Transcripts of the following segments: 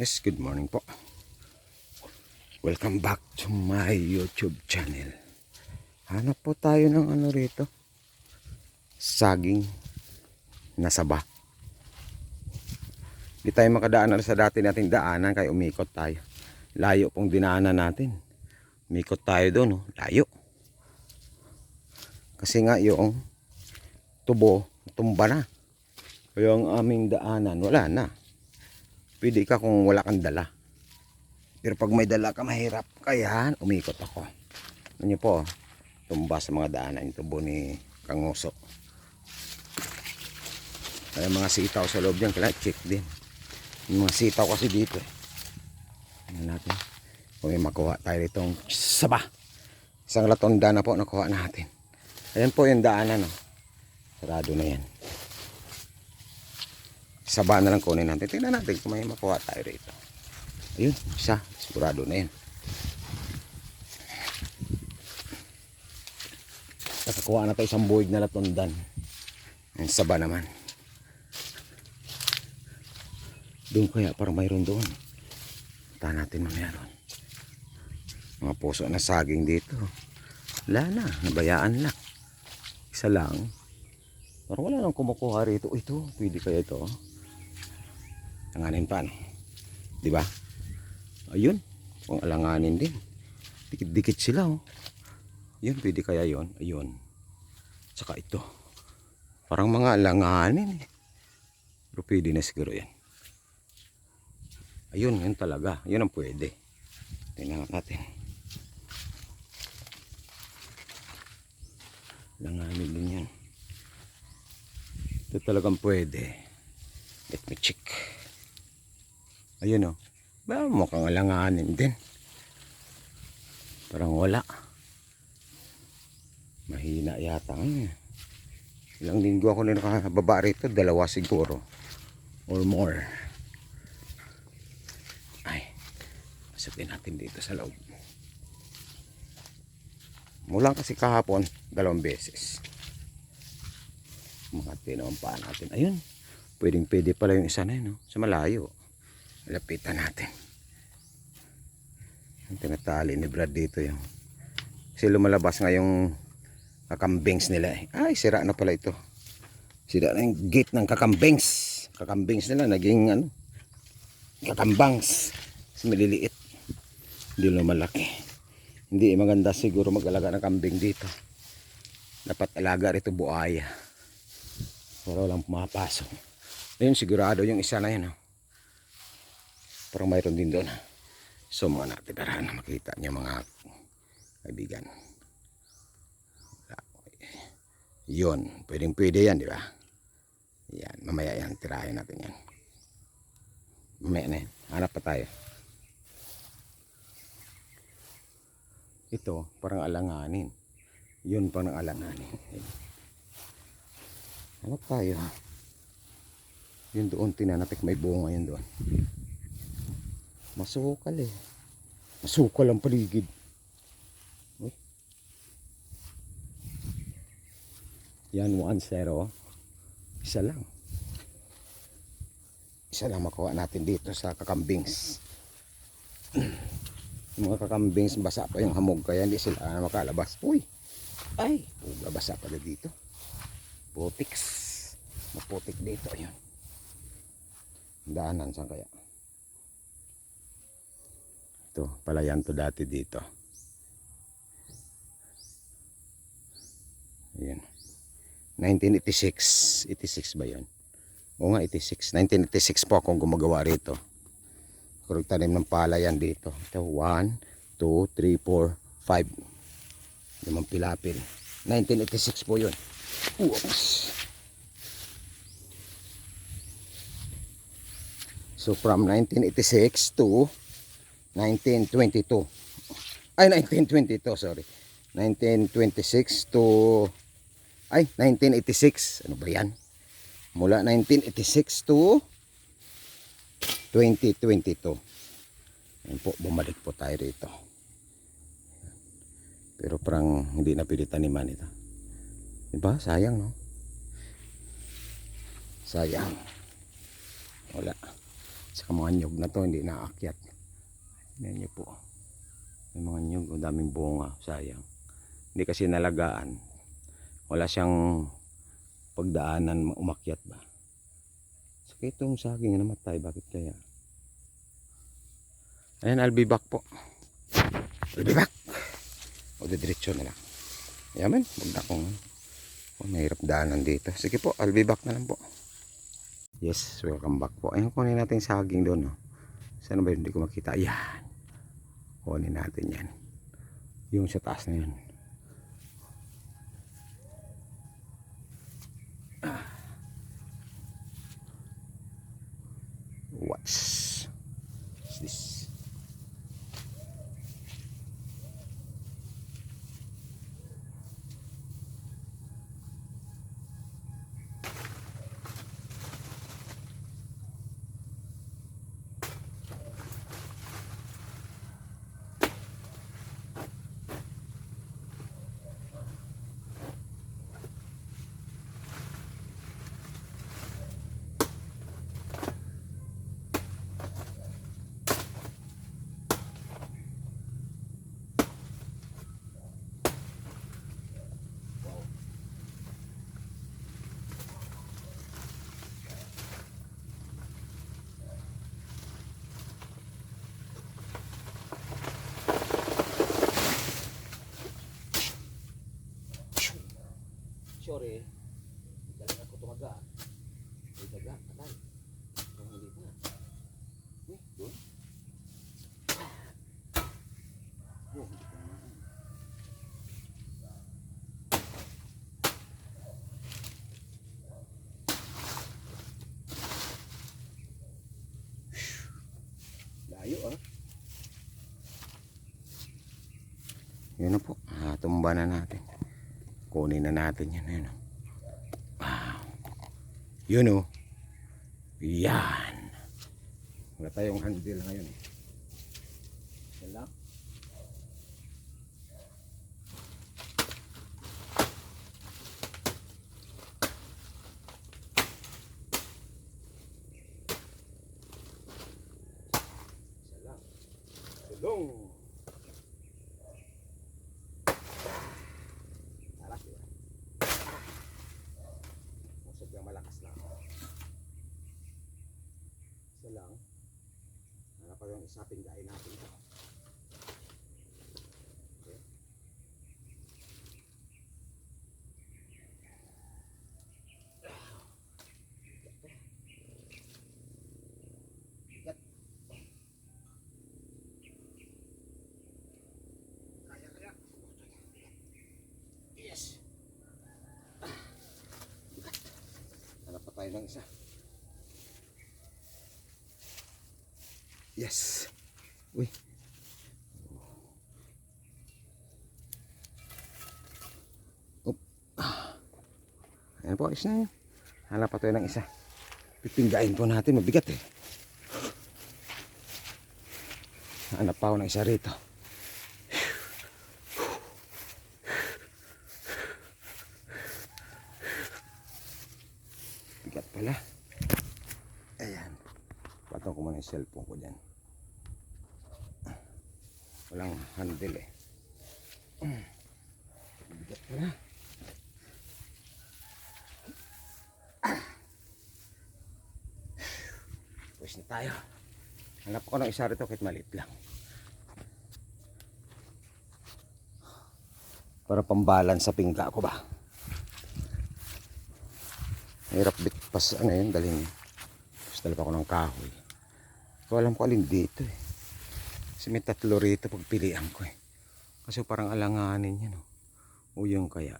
Yes, good morning po. Welcome back to my YouTube channel. Hanap po tayo ng ano rito. Saging na saba. Hindi tayo makadaanan sa dati nating daanan kaya umikot tayo. Layo pong dinaanan natin. Umikot tayo doon, oh. layo. Kasi nga yung tubo, tumba na. Kaya ang aming daanan, wala na. Pwede ka kung wala kang dala. Pero pag may dala ka, mahirap. Kaya umikot ako. Ano po, tumba sa mga daanan yung tubo ni Kanguso. Kaya mga sitaw sa loob yan, kailangan check din. Yung mga sitaw kasi dito. Ano natin? Kung may makuha tayo itong saba. Isang latonda na po nakuha natin. Ayan po yung daanan. Oh. Sarado na yan. Saba na lang kunin natin. Tingnan natin kung may makuha tayo rito. Ayun, isa. Sigurado na yan. Nakakuha na tayo isang buwig na latundan. Yung saba naman. Doon kaya parang mayroon doon. Punta natin mamaya doon. Mga puso na saging dito. Wala na, nabayaan lang. Isa lang. Parang wala nang kumukuha rito. Ito, pwede kaya ito. Alanganin pa? Di ba? Ayun, kung alanganin din. Dikit-dikit sila, oh. Yun, pwede kaya yon Ayun. Tsaka ito. Parang mga alanganin, eh. Pero pwede na siguro yan. Ayun, yun talaga. Yun ang pwede. Tingnan natin. Langanin din yan. Ito talagang pwede. Let me check. Ayun o. Ba, mukhang alanganin din. Parang wala. Mahina yata ngayon. Ilang linggo ako na nakababa rito. Dalawa siguro. Or more. Ay. Pasukin natin dito sa loob. Mula kasi kahapon, dalawang beses. Mga tinawang pa natin. Ayun. Pwedeng pwede pala yung isa na yun. No? Sa malayo. Lapitan natin. Ang tinatali ni Brad dito yung kasi lumalabas nga yung kakambings nila. eh. Ay, sira na pala ito. Sira na yung gate ng kakambings. Kakambings nila naging ano, kakambangs. Kasi maliliit. Hindi lumalaki. Hindi maganda siguro mag-alaga ng kambing dito. Dapat alaga rito buaya. Para walang pumapasok. Ayun, sigurado yung isa na yun. Oh. Parang mayroon din doon. So mga natin para na makita niyo mga kaibigan. Wala. Yun, pwedeng pwede yan, di ba? Yan, mamaya yan, tirahin natin yan. Mamaya na yan. Hanap pa tayo. Ito, parang alanganin. Yun, parang alanganin. Hanap tayo. Yun doon, tinanatik may bunga yun doon. Masukal eh. Masukal ang paligid. Uy. Yan, 1-0. Isa lang. Isa lang makuha natin dito sa kakambings. Yung mga kakambings, basa pa yung hamog kaya hindi sila makalabas. Uy! Ay! Uga, basa pala dito. Putiks. Maputik dito yun. Daanan saan kaya? Ito, palayan to dati dito. Ayan. 1986. 86 ba yun? Oo nga, 86. 1986 po akong gumagawa rito. Kurang tanim ng palayan dito. Ito, 1, 2, 3, 4, 5. Limang pilapil. 1986 po yun. Oops. So from 1986 to 1922. Ay, 1922, sorry. 1926 to ay 1986. Ano ba 'yan? Mula 1986 to 2022. Ayun po, bumalik po tayo rito. Pero parang hindi na pili taniman ito. Diba? Sayang, no? Sayang. Wala. Sa mga nyug na to, hindi naakyat. Tingnan niyo po. May mga nyug, ang daming bunga, sayang. Hindi kasi nalagaan. Wala siyang pagdaanan umakyat ba. Sakit itong saging na bakit kaya? Ayan, I'll be back po. I'll be back. O, diretso na lang. Yaman, huwag na akong oh, mahirap daanan dito. Sige po, I'll be back na lang po. Yes, welcome back po. Ayun, kunin natin yung saging doon. No? Saan ba yun? Hindi ko makita. Ayan. Kunin natin yan. Yung sa taas na yun. Sorry. Galing ako tumaga. May daga, katay. Kung hindi pa. Eh, doon. Oh, hindi pa ah. Yun na po. Ah, tumba na natin. Kunin na natin yan. Yun, oh. Wow. Yun o. Yan. Wala tayong handle ngayon eh. Yan lang. Isa lang. Tulong. Alas yun. Musog yung malakas lang. Isa lang. Hanap pa yung isa pinggain natin. Bigat. Kaya, kaya. Yes. Hanap pa tayo ng isa. Yes. Uy. Up. Ayan po, isa na yun. Hanap pa tayo ng isa. Pipinggain po natin, mabigat eh. Hanap pa ako ng isa rito. Bigat pala. Ayan. Patong ko muna yung cellphone ko dyan. Walang handle eh. Bigat pala. Pwes na tayo. Hanap ko ng isa rito kahit maliit lang. Para pambalan sa pingga ko ba? Hirap bit pas ano yun, dalhin. Tapos dala pa ako ng kahoy. So alam ko alin dito eh. Kasi may tatlo rito pagpilian ko eh. Kasi parang alanganin yan oh. O yung kaya.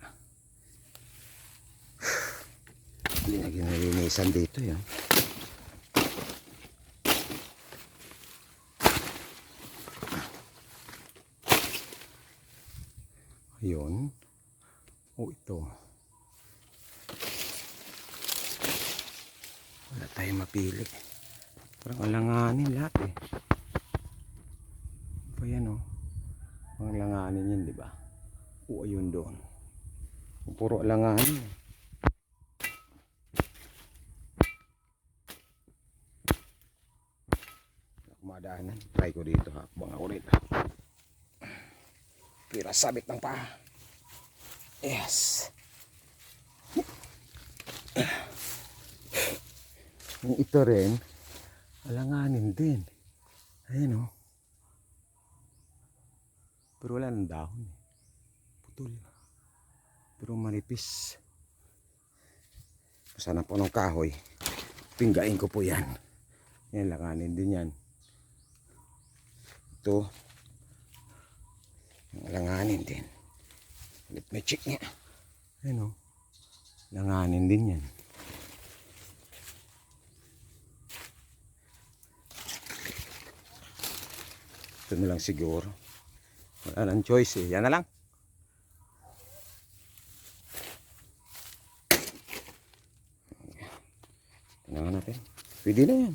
Hindi na ginalinisan dito yan. Ayun. O ito. Wala tayong mapili. Parang alanganin lahat eh. Pa yan oh. Parang alanganin yan, di ba? O ayun doon. Puro alanganin. dumadaanan. Try ko dito hakbang ako rito. Pira sabit ng paa. Yes. Ito rin, alanganin din. Ayun oh. Pero wala ng dahon. eh. Putol. Pero manipis. Sana po ng kahoy. Pinggain ko po yan. Yan, langanin din yan. Ito. Langanin din. Ulit may chick niya. Ayun o. Langanin din yan. Ito na lang siguro. Wala nang choice eh. Yan na lang. Tingnan natin. Pwede na yan.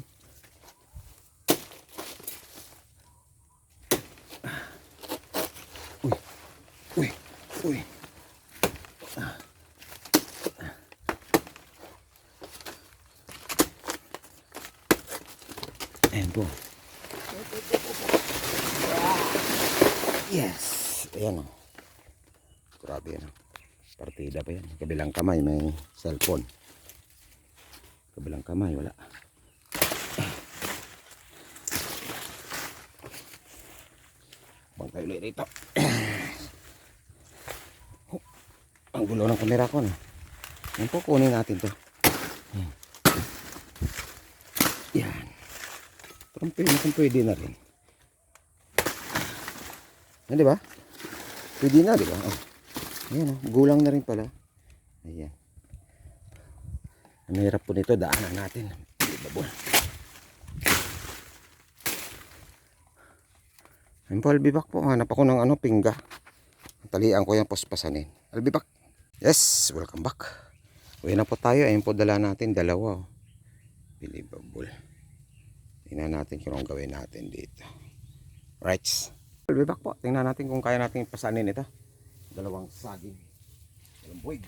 Uy. Uy. Uy. Ayan po. Yes. Ayan o. Grabe yan. o. Partida pa yan. Kabilang kamay may cellphone. Kabilang kamay wala. Bang tayo ulit rito. Ang gulo ng kamera ko. No? Yan po, kunin natin to. Yan. Parang pwede, na rin. Yan, ba? Pwede na, di ba? Oh. Ayan, oh. gulang na rin pala. Ayan. Ang hirap po nito, daanan natin. Di ba po? Ayun po, albibak po. Hanap ako ng ano, pingga. Talian ko yung pospasanin. Albibak. Yes, welcome back. Uwi na po tayo. Ayun po, dala natin. Dalawa. Oh. Believable. Tingnan natin kung gawin natin dito. Right. Albibak po. Tingnan natin kung kaya natin pasanin ito. Dalawang saging. Dalawang buwig.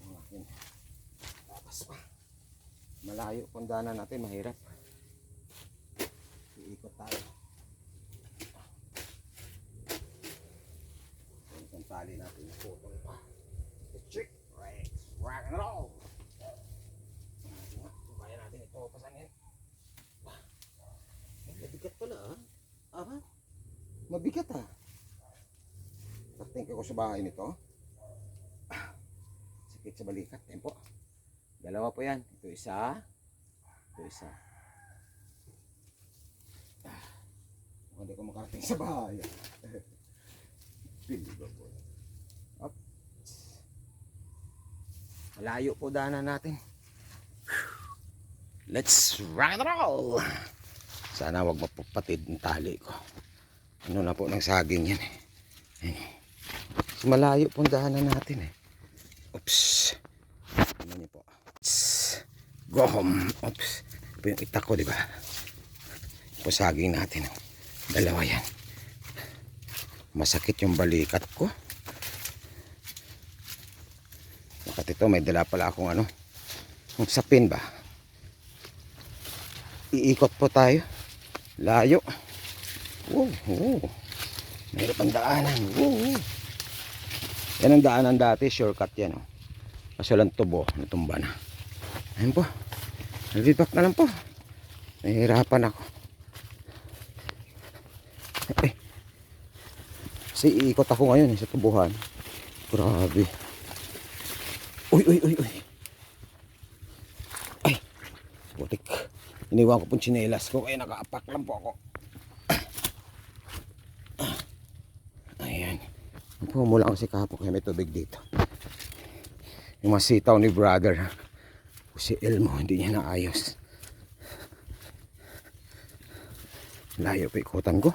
Akin. Tapas pa. Malayo kung daanan natin. Mahirap. Iikot tayo. Ang tali natin putol pa. Check. Right. Rock and roll. Kaya natin ito pasanin. Mabigat pala ah. Aha. Mabigat ah. Patingin ko sa bahay nito. Ah, Sakit sa balikat. Tempo. Dalawa po yan. Ito isa. Ito isa. Ah, Hindi ko makarating sa bahay. Pili ba po? Up. Malayo po daanan natin. Let's rock and roll! Sana wag mapapatid ng tali ko. Ano na po ng saging yan eh. Ayun. Mas Malayo pong daanan natin eh. Oops. Ano niyo po? Oops. Go home. Oops. Ito yung itak ko, di ba? Po saging natin. oh. Dalawa yan. Masakit yung balikat ko. Bakit ito? May dala pala akong ano. Yung sapin ba? Iikot po tayo. Layo. Wow, wow. Mayroon pang daanan. Wow. Yan ang daanan dati. Shortcut yan. Oh. Kaso lang tubo. Natumba na. Ayun po. Nalibak na lang po. Nahihirapan ako. Eh. Kasi iikot ako ngayon eh, sa tubuhan. Grabe. Uy, uy, uy, uy. Ay. Butik. Iniwan ko pong tsinelas ko kaya nakaapak lang po ako. Pumula ako si Kapo kaya may tubig dito. Yung mga sitaw ni brother. Si Elmo, hindi niya naayos. Layo pa ikutan ko.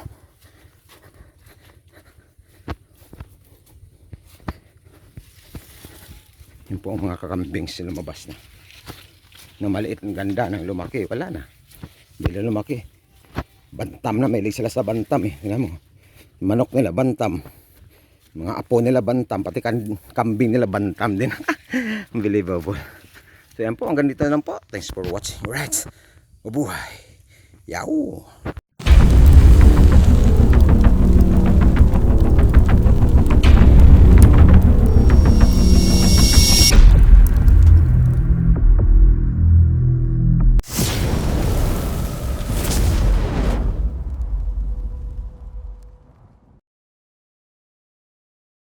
Yun po ang mga kakambing sa lumabas na. Na maliit ang ganda ng lumaki. Wala na. Hindi na lumaki. Bantam na. May sila sa bantam eh. Tingnan mo. Manok nila bantam. Mga apo nila bantam. Pati kan kambing nila bantam din. Unbelievable. So yan po. Hanggang dito lang po. Thanks for watching. Right. Mabuhay. Yaw!